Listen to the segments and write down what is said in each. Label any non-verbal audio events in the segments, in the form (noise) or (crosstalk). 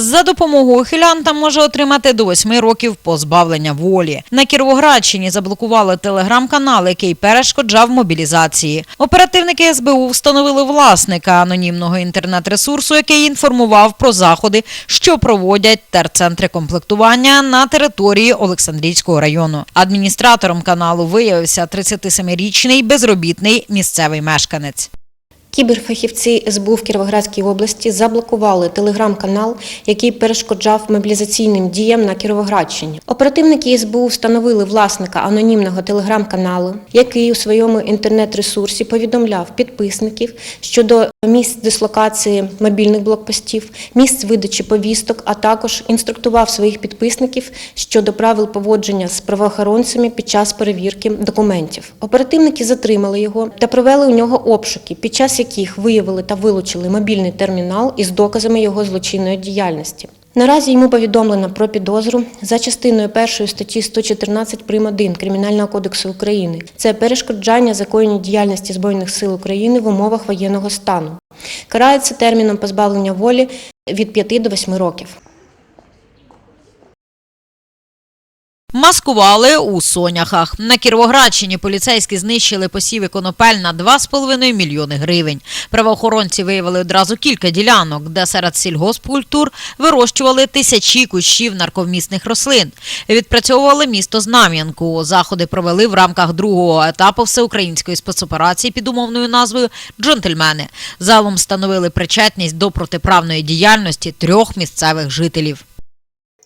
За допомогою ухилянта може отримати до 8 років позбавлення волі. На Кіровоградщині заблокували телеграм-канал, який перешкоджав мобілізації. Оперативники СБУ встановили власника анонімного інтернет-ресурсу, який інформував про заходи, що проводять терцентри комплектування на території Олександрійського району. Адміністратором каналу виявився 37-річний безробітний місцевий мешканець. Кіберфахівці СБУ в Кіровоградській області заблокували телеграм-канал, який перешкоджав мобілізаційним діям на Кіровоградщині. Оперативники СБУ встановили власника анонімного телеграм-каналу, який у своєму інтернет-ресурсі повідомляв підписників щодо місць дислокації мобільних блокпостів, місць видачі повісток, а також інструктував своїх підписників щодо правил поводження з правоохоронцями під час перевірки документів. Оперативники затримали його та провели у нього обшуки, під час яких виявили та вилучили мобільний термінал із доказами його злочинної діяльності. Наразі йому повідомлено про підозру за частиною першої статті 114 прим. 1 Кримінального кодексу України. Це перешкоджання законній діяльності Збройних сил України в умовах воєнного стану. Карається терміном позбавлення волі від 5 до 8 років. Маскували у соняхах. На Кіровоградщині поліцейські знищили посіви конопель на 2,5 мільйони гривень. Правоохоронці виявили одразу кілька ділянок, де серед сільгоспкультур вирощували тисячі кущів нарковмісних рослин. Відпрацьовували місто Знам'янку. Заходи провели в рамках другого етапу всеукраїнської спецоперації під умовною назвою Джентльмени. Залом встановили причетність до протиправної діяльності трьох місцевих жителів.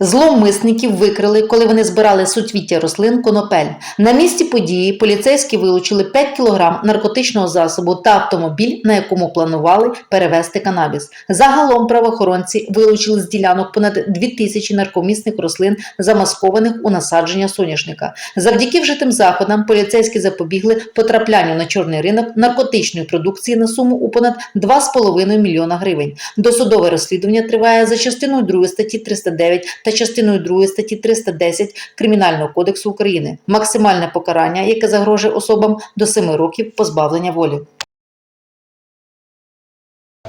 Зловмисників викрили, коли вони збирали суцвіття рослин конопель. На місці події поліцейські вилучили 5 кг наркотичного засобу та автомобіль, на якому планували перевезти канабіс. Загалом правоохоронці вилучили з ділянок понад 2000 наркомісних рослин, замаскованих у насадження соняшника. Завдяки вжитим заходам поліцейські запобігли потраплянню на чорний ринок наркотичної продукції на суму у понад 2,5 мільйона гривень. Досудове розслідування триває за частиною 2 статті 309 та частиною 2 статті 310 Кримінального кодексу України. Максимальне покарання, яке загрожує особам до 7 років позбавлення волі.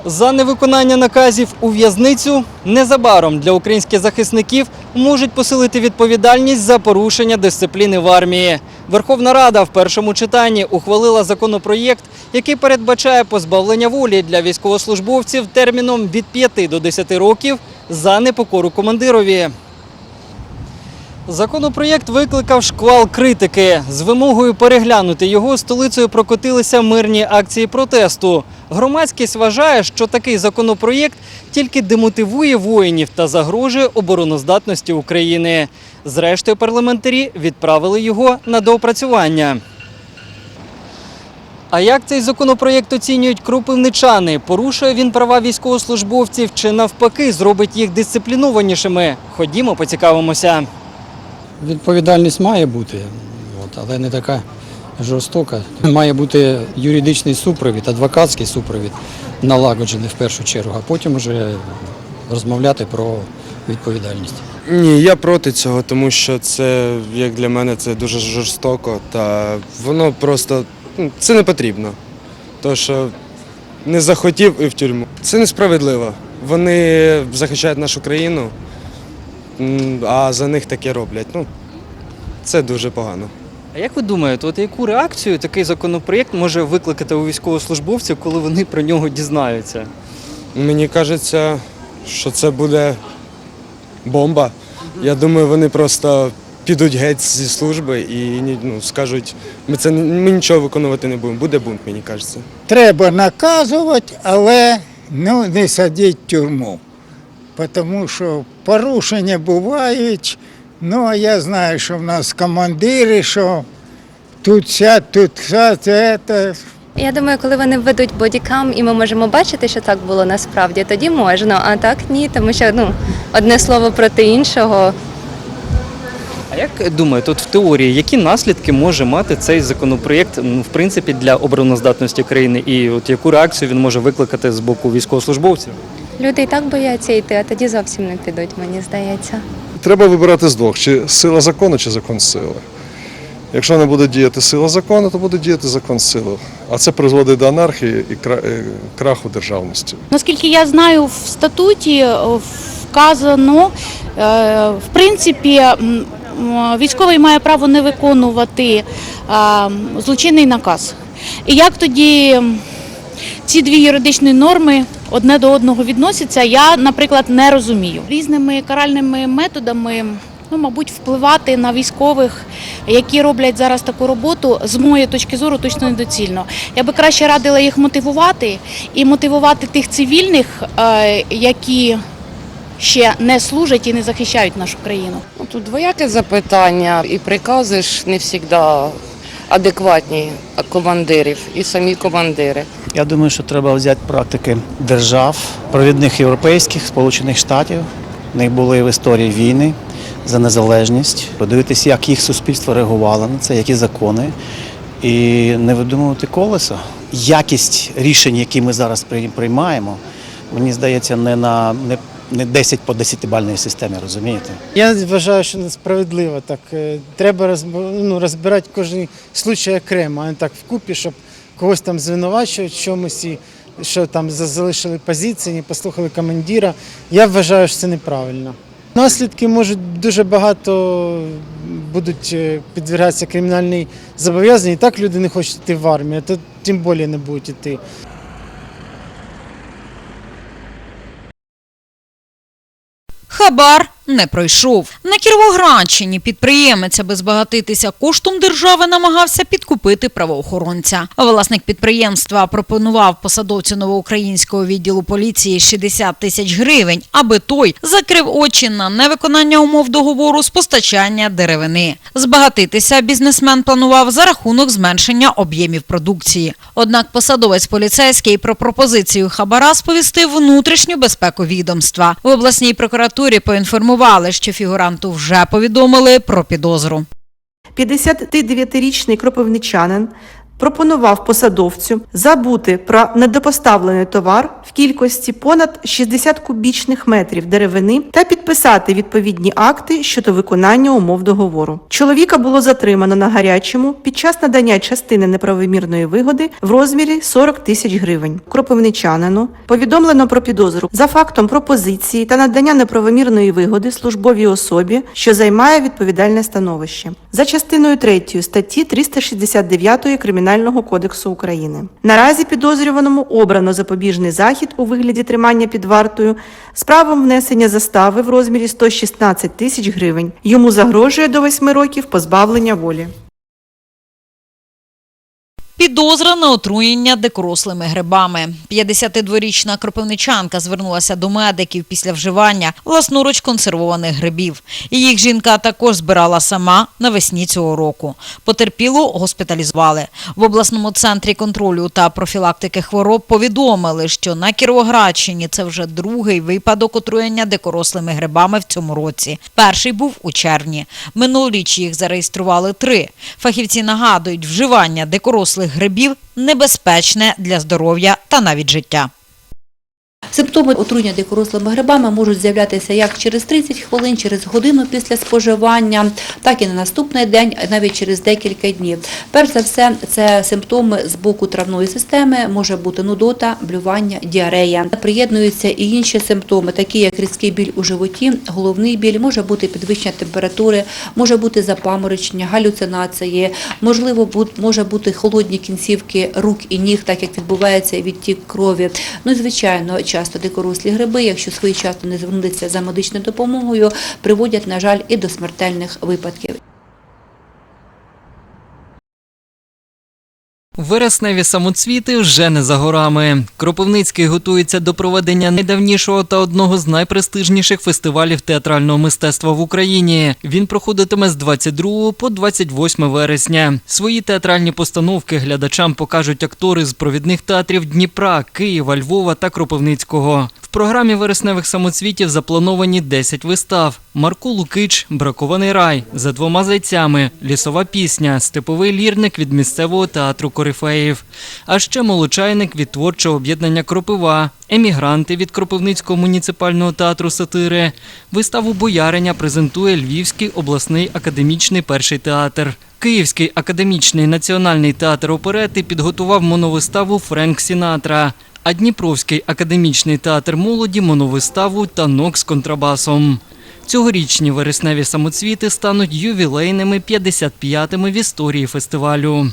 За невиконання наказів у в'язницю незабаром для українських захисників можуть посилити відповідальність за порушення дисципліни в армії. Верховна Рада в першому читанні ухвалила законопроєкт, який передбачає позбавлення волі для військовослужбовців терміном від 5 до 10 років за непокору командирові. Законопроєкт викликав шквал критики. З вимогою переглянути його столицею прокотилися мирні акції протесту. Громадськість вважає, що такий законопроєкт тільки демотивує воїнів та загрожує обороноздатності України. Зрештою, парламентарі відправили його на доопрацювання. А як цей законопроєкт оцінюють кропивничани? Порушує він права військовослужбовців чи навпаки зробить їх дисциплінованішими? Ходімо, поцікавимося. Відповідальність має бути, але не така жорстока. Має бути юридичний супровід, адвокатський супровід налагоджений в першу чергу, а потім вже розмовляти про відповідальність. Ні, я проти цього, тому що це, як для мене, це дуже жорстоко та воно просто ну, це не потрібно. То, що не захотів і в тюрму. Це несправедливо. Вони захищають нашу країну, а за них таке роблять. Ну, це дуже погано. А як ви думаєте, от яку реакцію такий законопроєкт може викликати у військовослужбовців, коли вони про нього дізнаються? Мені кажеться, що це буде бомба. Я думаю, вони просто підуть геть зі служби і ну, скажуть, ми це ми нічого виконувати не будемо. Буде бунт, мені кажеться. Треба наказувати, але ну, не садити в тюрму. Тому що порушення бувають. Ну, а я знаю, що в нас командири, що тут сядь, тут сядь, це. Я думаю, коли вони введуть бодікам, і ми можемо бачити, що так було насправді, тоді можна, а так ні, тому що ну одне слово проти іншого. А як думаєте, от в теорії, які наслідки може мати цей законопроєкт в принципі для обороноздатності країни, і от яку реакцію він може викликати з боку військовослужбовців? Люди і так бояться йти, а тоді зовсім не підуть, мені здається. Треба вибирати з двох: чи сила закону, чи закон сили. Якщо не буде діяти сила закону, то буде діяти закон сили. А це призводить до анархії і е, краху державності. Наскільки я знаю, в статуті, вказано, е, в принципі, військовий має право не виконувати е, злочинний наказ. І як тоді ці дві юридичні норми одне до одного відносяться, я, наприклад, не розумію. Різними каральними методами, ну, мабуть, впливати на військових, які роблять зараз таку роботу, з моєї точки зору, точно недоцільно. Я би краще радила їх мотивувати і мотивувати тих цивільних, е, які ще не служать і не захищають нашу країну. Ну, Тут двояке запитання, і прикази ж не завжди адекватні командирів, і самі командири. Я думаю, що треба взяти практики держав, провідних європейських, Сполучених Штатів. В них були в історії війни за незалежність, подивитися, як їх суспільство реагувало на це, які закони, і не видумувати колесо. Якість рішень, які ми зараз при- приймаємо, мені здається, не на не, не 10 по 10 бальній системі, розумієте? Я вважаю, що несправедливо так. Е, Треба ну, розбирати кожен случай окремо, а не так вкупі, щоб когось там звинувачувати чомусь і що там залишили позиції, не послухали командира. Я вважаю, що це неправильно. Наслідки можуть дуже багато будуть е, підвергатися кримінальній зобов'язанні. І так люди не хочуть йти в армію, то тим більше не будуть йти. ખબર не пройшов. На Кіровоградщині підприємець, аби збагатитися коштом держави, намагався підкупити правоохоронця. Власник підприємства пропонував посадовцю новоукраїнського відділу поліції 60 тисяч гривень, аби той закрив очі на невиконання умов договору з постачання деревини. Збагатитися бізнесмен планував за рахунок зменшення об'ємів продукції. Однак посадовець поліцейський про пропозицію хабара сповістив внутрішню безпеку відомства. В обласній прокуратурі поінформували, що фігуранту вже повідомили про підозру. 59-річний кропивничанин пропонував посадовцю забути про недопоставлений товар в кількості понад 60 кубічних метрів деревини та підписати відповідні акти щодо виконання умов договору. Чоловіка було затримано на гарячому під час надання частини неправомірної вигоди в розмірі 40 тисяч гривень. Кропивничанину повідомлено про підозру за фактом пропозиції та надання неправомірної вигоди службовій особі, що займає відповідальне становище за частиною 3 статті 369 Кримінального кодексу України. Наразі підозрюваному обрано запобіжний захід у вигляді тримання під вартою з правом внесення застави в розмірі 116 тисяч гривень. Йому загрожує до 8 років позбавлення волі. Підозра на отруєння дикорослими грибами. 52-річна кропивничанка звернулася до медиків після вживання власноруч консервованих грибів. Їх жінка також збирала сама навесні цього року. Потерпілу госпіталізували. В обласному центрі контролю та профілактики хвороб повідомили, що на Кіровоградщині це вже другий випадок отруєння дикорослими грибами в цьому році. Перший був у червні. Минулоріч їх зареєстрували три. Фахівці нагадують, вживання дикорослих грибів небезпечне для здоров'я та навіть життя. Симптоми отруєння дикорослими грибами можуть з'являтися як через 30 хвилин, через годину після споживання, так і на наступний день, навіть через декілька днів. Перш за все, це симптоми з боку травної системи, може бути нудота, блювання, діарея. Приєднуються і інші симптоми, такі як різкий біль у животі, головний біль, може бути підвищення температури, може бути запаморочення, галюцинації, можливо, може бути холодні кінцівки рук і ніг, так як відбувається відтік крові. Ну звичайно, часто дикорослі гриби, якщо своєчасно не звернутися за медичною допомогою, приводять, на жаль, і до смертельних випадків. Вересневі самоцвіти вже не за горами. Кропивницький готується до проведення найдавнішого та одного з найпрестижніших фестивалів театрального мистецтва в Україні. Він проходитиме з 22 по 28 вересня. Свої театральні постановки глядачам покажуть актори з провідних театрів Дніпра, Києва, Львова та Кропивницького. В програмі вересневих самоцвітів заплановані 10 вистав: Марку Лукич, Бракований рай, за двома зайцями, лісова пісня, степовий лірник від місцевого театру Корифеїв, а ще молочайник від творчого об'єднання Кропива, емігранти від Кропивницького муніципального театру сатири. Виставу Бояриня презентує Львівський обласний академічний перший театр. Київський академічний національний театр оперети підготував моновиставу Френк Сінатра. а Дніпровський академічний театр молоді моновиставу танок з контрабасом. Цьогорічні вересневі самоцвіти стануть ювілейними 55-ми в історії фестивалю.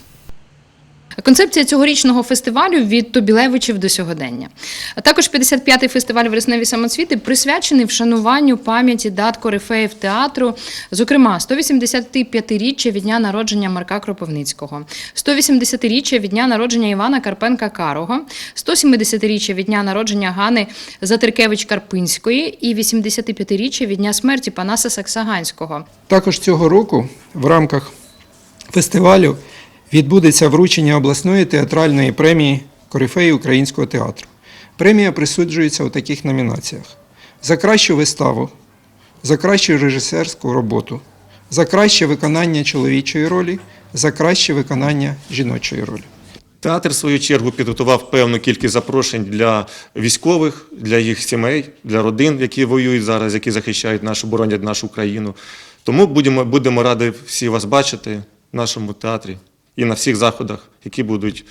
Концепція цьогорічного фестивалю від Тобілевичів до сьогодення. А також 55-й фестиваль «Вересневі самоцвіти присвячений вшануванню пам'яті дат корифеїв театру, зокрема 185-річчя від дня народження Марка Кропивницького, 180-річчя від дня народження Івана Карпенка Карого, 170-річчя від дня народження Гани Затеркевич Карпинської і 85-річчя від дня смерті Панаса Саксаганського. Також цього року в рамках фестивалю відбудеться вручення обласної театральної премії Корифеї українського театру. Премія присуджується у таких номінаціях: за кращу виставу, за кращу режисерську роботу, за краще виконання чоловічої ролі, за краще виконання жіночої ролі. Театр, в свою чергу, підготував певну кількість запрошень для військових, для їх сімей, для родин, які воюють зараз, які захищають нашу, боронять нашу країну. Тому будемо, будемо раді всі вас бачити в нашому театрі і на всіх заходах, які будуть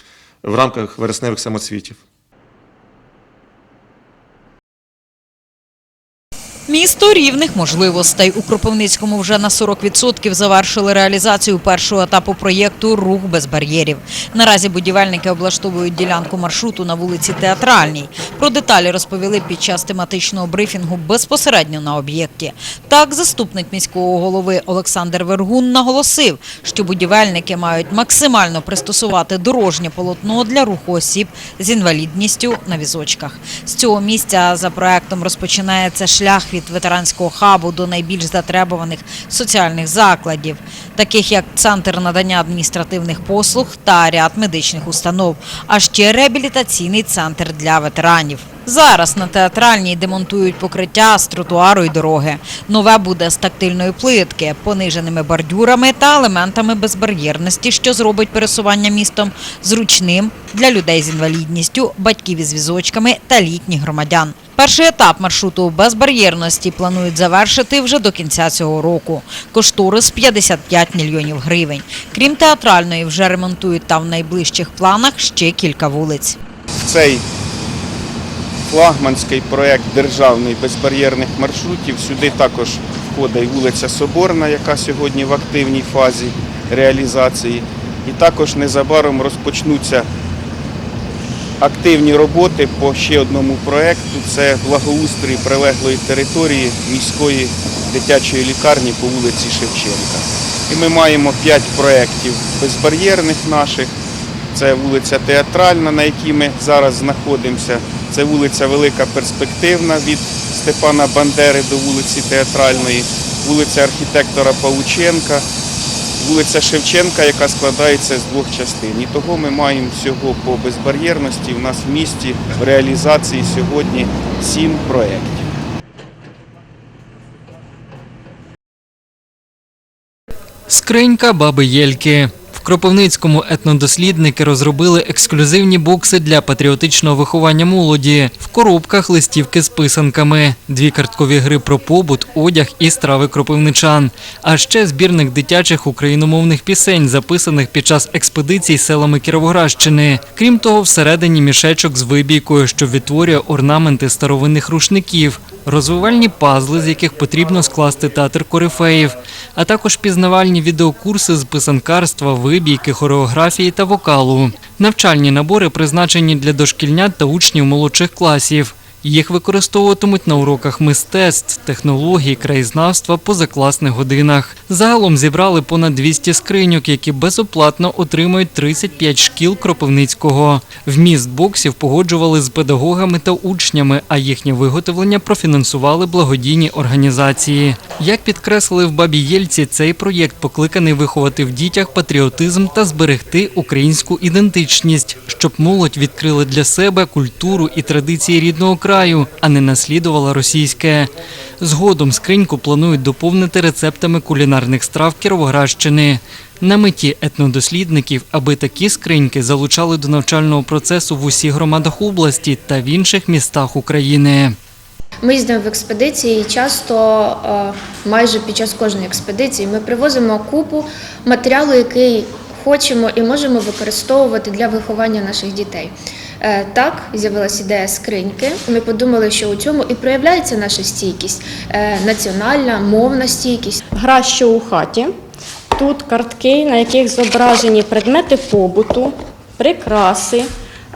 в рамках вересневих самоцвітів. Місто рівних можливостей у Кропивницькому вже на 40% завершили реалізацію першого етапу проєкту Рух без бар'єрів. Наразі будівельники облаштовують ділянку маршруту на вулиці Театральній. Про деталі розповіли під час тематичного брифінгу безпосередньо на об'єкті. Так, заступник міського голови Олександр Вергун наголосив, що будівельники мають максимально пристосувати дорожнє полотно для руху осіб з інвалідністю на візочках. З цього місця за проектом розпочинається шлях від ветеранського хабу до найбільш затребуваних соціальних закладів, таких як центр надання адміністративних послуг та ряд медичних установ, а ще реабілітаційний центр для ветеранів. Зараз на театральній демонтують покриття з тротуару і дороги. Нове буде з тактильної плитки, пониженими бордюрами та елементами безбар'єрності, що зробить пересування містом зручним для людей з інвалідністю, батьків із візочками та літніх громадян. Перший етап маршруту безбар'єрності планують завершити вже до кінця цього року. Кошторис 55 мільйонів гривень. Крім театральної, вже ремонтують там в найближчих планах ще кілька вулиць. цей флагманський проєкт державний безбар'єрних маршрутів. Сюди також входить вулиця Соборна, яка сьогодні в активній фазі реалізації. І також незабаром розпочнуться активні роботи по ще одному проєкту. Це благоустрій прилеглої території міської дитячої лікарні по вулиці Шевченка. І ми маємо п'ять проєктів безбар'єрних наших. Це вулиця Театральна, на якій ми зараз знаходимося. Це вулиця Велика Перспективна від Степана Бандери до вулиці Театральної, вулиця архітектора Павученка, вулиця Шевченка, яка складається з двох частин. І того ми маємо всього по безбар'єрності. У нас в місті в реалізації сьогодні сім проєктів. Скринька баби Єльки. Кропивницькому етнодослідники розробили ексклюзивні бокси для патріотичного виховання молоді. В коробках листівки з писанками, дві карткові гри про побут, одяг і страви кропивничан. А ще збірник дитячих україномовних пісень, записаних під час експедицій селами Кіровоградщини. Крім того, всередині мішечок з вибійкою, що відтворює орнаменти старовинних рушників, розвивальні пазли, з яких потрібно скласти театр корифеїв, а також пізнавальні відеокурси з писанкарства, вибійки, хореографії та вокалу. Навчальні набори призначені для дошкільнят та учнів молодших класів. Їх використовуватимуть на уроках мистецтв, технологій, краєзнавства, позакласних годинах. Загалом зібрали понад 200 скриньок, які безоплатно отримують 35 шкіл Кропивницького. Вміст боксів погоджували з педагогами та учнями, а їхнє виготовлення профінансували благодійні організації. Як підкреслили в Бабі Єльці, цей проєкт покликаний виховати в дітях патріотизм та зберегти українську ідентичність, щоб молодь відкрили для себе культуру і традиції рідного краю, а не наслідувала російське. Згодом скриньку планують доповнити рецептами кулінарних страв Кіровоградщини. На меті етнодослідників, аби такі скриньки залучали до навчального процесу в усіх громадах області та в інших містах України. Ми їздимо в експедиції і часто, е, майже під час кожної експедиції, ми привозимо купу матеріалу, який хочемо і можемо використовувати для виховання наших дітей. Е, Так, з'явилася ідея скриньки. Ми подумали, що у цьому і проявляється наша стійкість, е, національна, мовна стійкість. Гра що у хаті. Тут картки, на яких зображені предмети побуту, прикраси,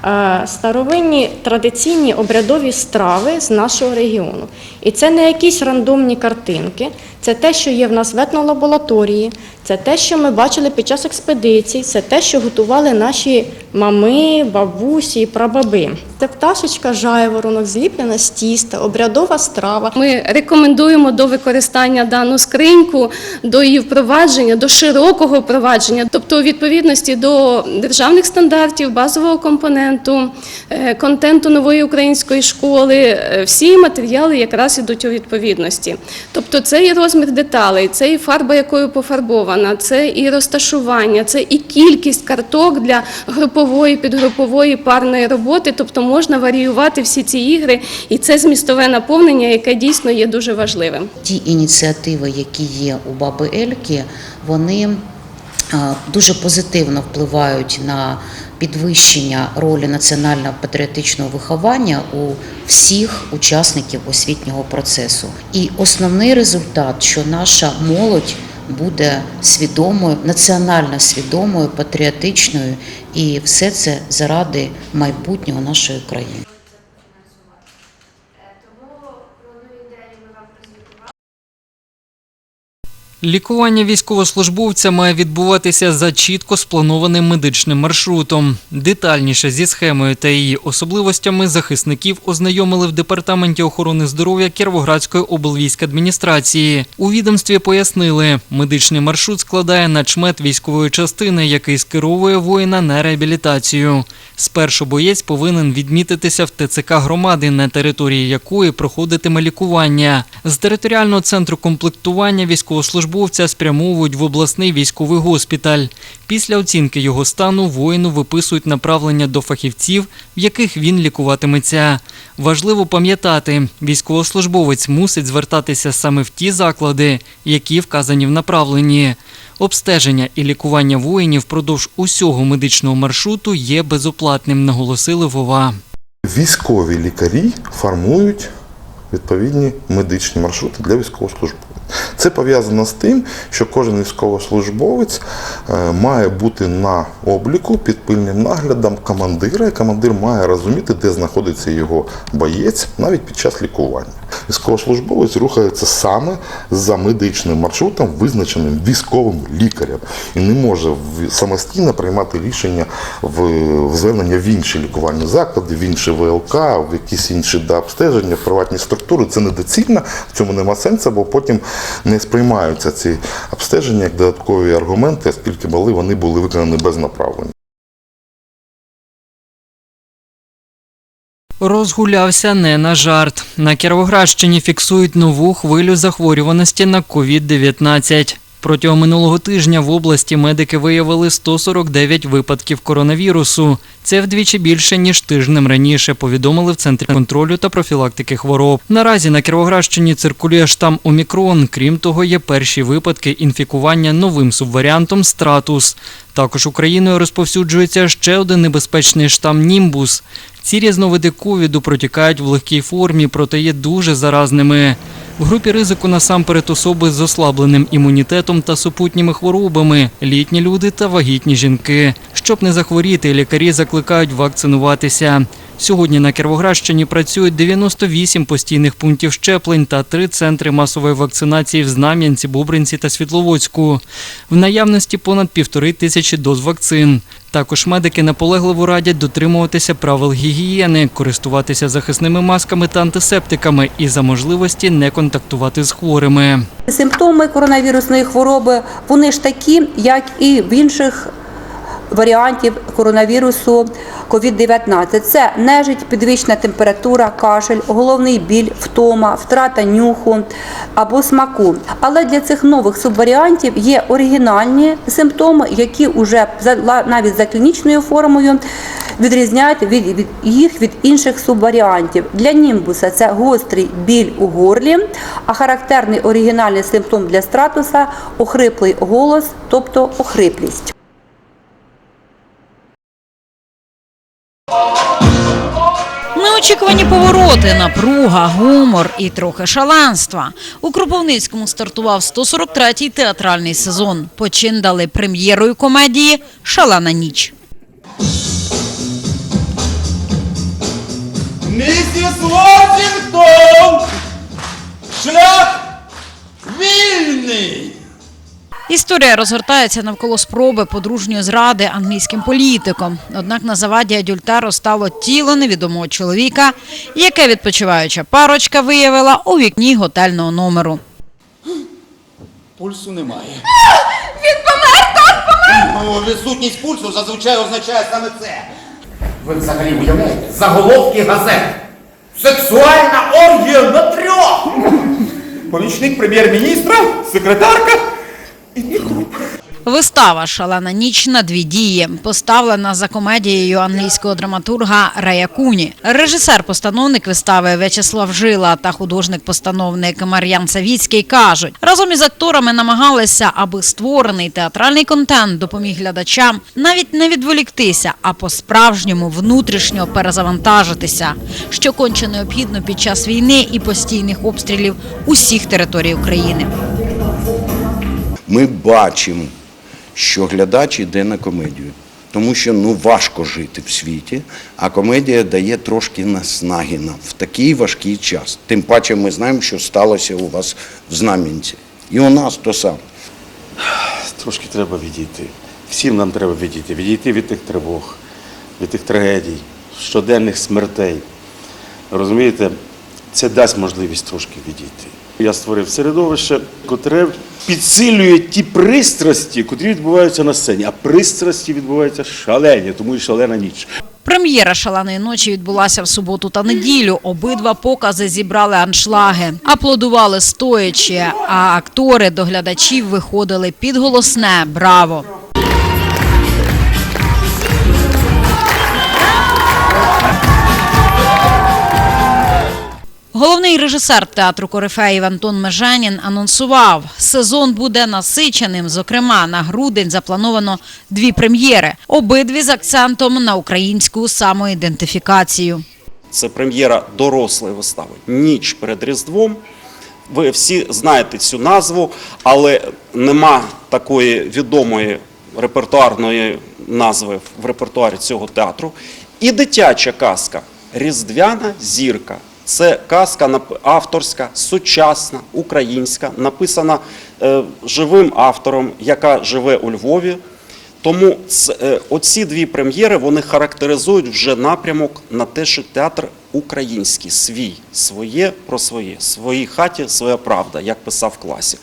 е, старовинні традиційні обрядові страви з нашого регіону. І це не якісь рандомні картинки, це те, що є в нас в етнолабораторії, це те, що ми бачили під час експедицій, це те, що готували наші мами, бабусі і прабаби. Це пташечка жайворонок, зліплена з тіста, обрядова страва. Ми рекомендуємо до використання дану скриньку, до її впровадження, до широкого впровадження, тобто у відповідності до державних стандартів, базового компоненту, е, контенту нової української школи. е, Всі матеріали якраз ідуть у відповідності. Тобто це і розмір деталей, це і фарба, якою пофарбована, це і розташування, це і кількість карток для групової, підгрупової парної роботи. Тобто можна варіювати всі ці ігри, і це змістове наповнення, яке дійсно є дуже важливим. Ті ініціативи, які є у Баби Ельки, вони дуже позитивно впливають на підвищення ролі національно-патріотичного виховання у всіх учасників освітнього процесу. І основний результат, що наша молодь буде свідомою, національно свідомою, патріотичною, і все це заради майбутнього нашої країни. Лікування військовослужбовця має відбуватися за чітко спланованим медичним маршрутом. Детальніше зі схемою та її особливостями захисників ознайомили в департаменті охорони здоров'я Кіровоградської облвійськадміністрації. У відомстві пояснили, медичний маршрут складає начмет військової частини, який скеровує воїна на реабілітацію. Спершу боєць повинен відмітитися в ТЦК громади, на території якої проходитиме лікування. З територіального центру комплектування військовослужбовця спрямовують в обласний військовий госпіталь. Після оцінки його стану воїну виписують направлення до фахівців, в яких він лікуватиметься. Важливо пам'ятати, військовослужбовець мусить звертатися саме в ті заклади, які вказані в направленні. Обстеження і лікування воїнів впродовж усього медичного маршруту є безоплатним, наголосили Вова. Військові лікарі формують відповідні медичні маршрути для військовослужбовців. Це пов'язано з тим, що кожен військовослужбовець е, має бути на обліку під пильним наглядом командира, і командир має розуміти, де знаходиться його боєць навіть під час лікування. Військовослужбовець рухається саме за медичним маршрутом, визначеним військовим лікарем, і не може самостійно приймати рішення в, звернення в інші лікувальні заклади, в інші ВЛК, в якісь інші да, обстеження, в приватні структури. Це недоцільно, в цьому нема сенсу, бо потім не сприймаються ці обстеження як додаткові аргументи, оскільки були вони були виконані без направлення. Розгулявся не на жарт. На Кіровоградщині фіксують нову хвилю захворюваності на COVID-19. Протягом минулого тижня в області медики виявили 149 випадків коронавірусу. Це вдвічі більше ніж тижнем раніше. Повідомили в центрі контролю та профілактики хвороб. Наразі на Кіровоградщині циркулює штам Омікрон. Крім того, є перші випадки інфікування новим субваріантом Стратус. Також Україною розповсюджується ще один небезпечний штам Німбус. Ці різновиди ковіду протікають в легкій формі, проте є дуже заразними. В групі ризику насамперед особи з ослабленим імунітетом та супутніми хворобами, літні люди та вагітні жінки. Щоб не захворіти, лікарі закликають вакцинуватися. Сьогодні на Кіровоградщині працюють 98 постійних пунктів щеплень та три центри масової вакцинації в Знам'янці, Бобринці та Світловодську. В наявності понад півтори тисячі доз вакцин. Також медики наполегливо радять дотримуватися правил гігієни, користуватися захисними масками та антисептиками і за можливості не контактувати з хворими. Симптоми коронавірусної хвороби вони ж такі, як і в інших варіантів коронавірусу COVID-19. Це нежить, підвищена температура, кашель, головний біль, втома, втрата нюху або смаку. Але для цих нових субваріантів є оригінальні симптоми, які вже навіть за клінічною формою відрізняють від, від їх від інших субваріантів. Для німбуса це гострий біль у горлі, а характерний оригінальний симптом для стратуса охриплий голос, тобто охриплість. Неочікувані повороти, напруга, гумор і трохи шаленства. У Кропивницькому стартував 143-й театральний сезон. Почин дали прем'єрою комедії Шалена ніч. Місіс Вошингтон! Шлях вільний! Історія розгортається навколо спроби подружньої зради англійським політиком. Однак на заваді адюльтеру стало тіло невідомого чоловіка, яке відпочиваюча парочка виявила у вікні готельного номеру. Пульсу немає. (gasps) Він помер! Так помер! Ну, відсутність пульсу зазвичай означає саме це. Ви взагалі уявляєте? Заголовки газет. Сексуальна оргія на трьох! Помічник прем'єр-міністра, секретарка. Вистава Шалена ніч на дві дії поставлена за комедією англійського драматурга Рея Куні. Режисер-постановник вистави В'ячеслав Жила та художник-постановник Мар'ян Савіцький кажуть, разом із акторами намагалися, аби створений театральний контент допоміг глядачам навіть не відволіктися, а по-справжньому внутрішньо перезавантажитися, що конче необхідно під час війни і постійних обстрілів усіх територій України. Ми бачимо, що глядач йде на комедію. Тому що ну важко жити в світі, а комедія дає трошки наснаги нам в такий важкий час. Тим паче ми знаємо, що сталося у вас в Знам'янці. І у нас то саме. Трошки треба відійти. Всім нам треба відійти. Відійти від тих тривог, від тих трагедій, щоденних смертей. Розумієте, це дасть можливість трошки відійти. Я створив середовище, котре підсилює ті пристрасті, котрі відбуваються на сцені. А пристрасті відбуваються шалені, тому і шалена ніч. Прем'єра шаленої ночі відбулася в суботу та неділю. Обидва покази зібрали аншлаги, аплодували стоячи, а актори до глядачів виходили під голосне Браво! Головний режисер театру Корифеїв Антон Меженін анонсував, сезон буде насиченим. Зокрема, на грудень заплановано дві прем'єри, обидві з акцентом на українську самоідентифікацію. Це прем'єра дорослої вистави. Ніч перед Різдвом. Ви всі знаєте цю назву, але нема такої відомої репертуарної назви в репертуарі цього театру. І дитяча казка Різдвяна зірка. Це казка авторська, сучасна, українська, написана е, живим автором, яка живе у Львові. Тому е, оці дві прем'єри вони характеризують вже напрямок на те, що театр український, свій, своє про своє, своїй хаті своя правда, як писав класик.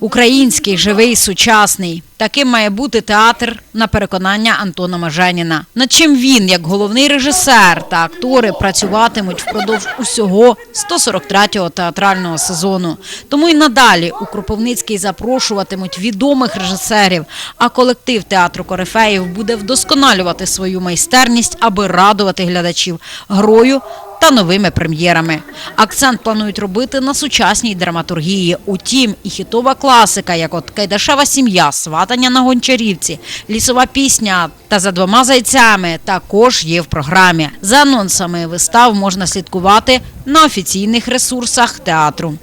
Український, живий, сучасний. Таким має бути театр на переконання Антона Меженіна. Над чим він, як головний режисер та актори, працюватимуть впродовж усього 143-го театрального сезону. Тому й надалі у Кропивницький запрошуватимуть відомих режисерів, а колектив театру Корифеїв буде вдосконалювати свою майстерність, аби радувати глядачів грою та новими прем'єрами. Акцент планують робити на сучасній драматургії. Утім, і хітова класика, як от Кайдашева сім'я, сватання на гончарівці, лісова пісня та за двома зайцями також є в програмі. За анонсами вистав можна слідкувати на офіційних ресурсах театру.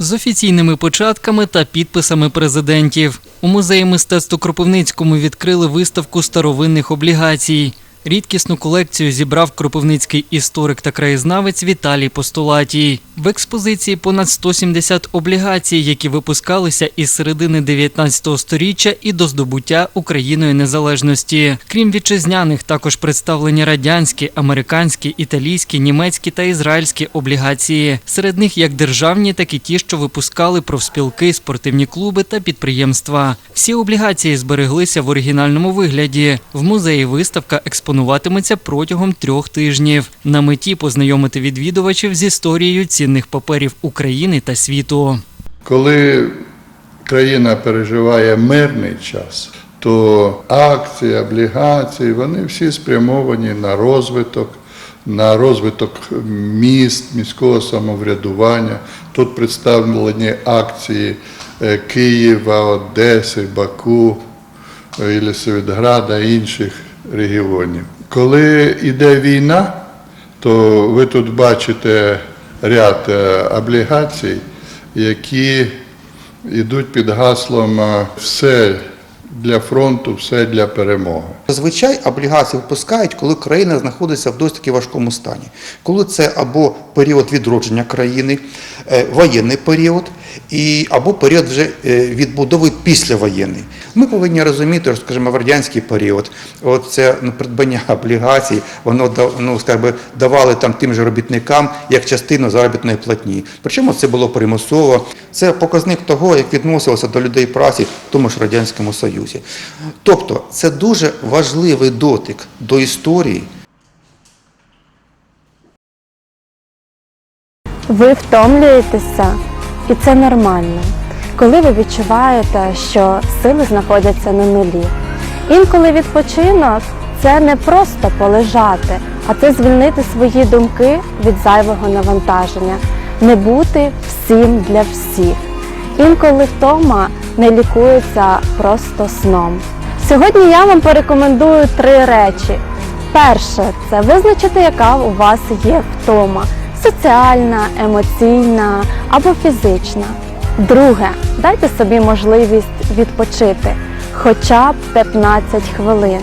З офіційними початками та підписами президентів. У музеї мистецтва Кропивницькому відкрили виставку старовинних облігацій. Рідкісну колекцію зібрав кропивницький історик та краєзнавець Віталій Постулатій. В експозиції понад 170 облігацій, які випускалися із середини 19 століття і до здобуття Україною незалежності. Крім вітчизняних, також представлені радянські, американські, італійські, німецькі та ізраїльські облігації. Серед них як державні, так і ті, що випускали профспілки, спортивні клуби та підприємства. Всі облігації збереглися в оригінальному вигляді. В музеї виставка експонуватиметься протягом трьох тижнів. На меті познайомити відвідувачів з історією цінних паперів України та світу. Коли країна переживає мирний час, то акції, облігації, вони всі спрямовані на розвиток, на розвиток міст, міського самоврядування. Тут представлені акції е, Києва, Одеси, Баку, Єлисаветграда, інших регіонів. Коли йде війна, то ви тут бачите ряд е, облігацій, які йдуть під гаслом е, все для фронту, все для перемоги. Зазвичай облігації випускають, коли країна знаходиться в досить важкому стані. Коли це або період відродження країни, е, воєнний період, і, або період вже е, відбудови післявоєнний. Ми повинні розуміти, що, скажімо, в радянський період, от це ну, придбання (laughs) облігацій, воно ну, скажімо, давали там тим же робітникам як частину заробітної платні. Причому це було примусово. Це показник того, як відносилося до людей праці в тому ж Радянському Союзі. Тобто це дуже важливий дотик до історії. Ви втомлюєтеся, і це нормально. Коли ви відчуваєте, що сили знаходяться на нулі. Інколи відпочинок це не просто полежати, а це звільнити свої думки від зайвого навантаження, не бути всім для всіх. Інколи втома не лікується просто сном. Сьогодні я вам порекомендую три речі. Перше це визначити, яка у вас є втома соціальна, емоційна або фізична. Друге, дайте собі можливість відпочити хоча б 15 хвилин.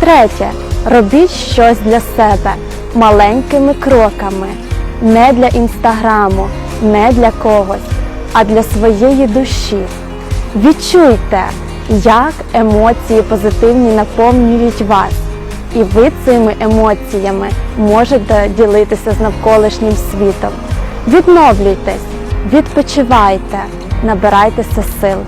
Третє, робіть щось для себе маленькими кроками, не для інстаграму, не для когось, а для своєї душі. Відчуйте, як емоції позитивні наповнюють вас, і ви цими емоціями можете ділитися з навколишнім світом. Відновлюйтесь, відпочивайте, набирайтеся сил.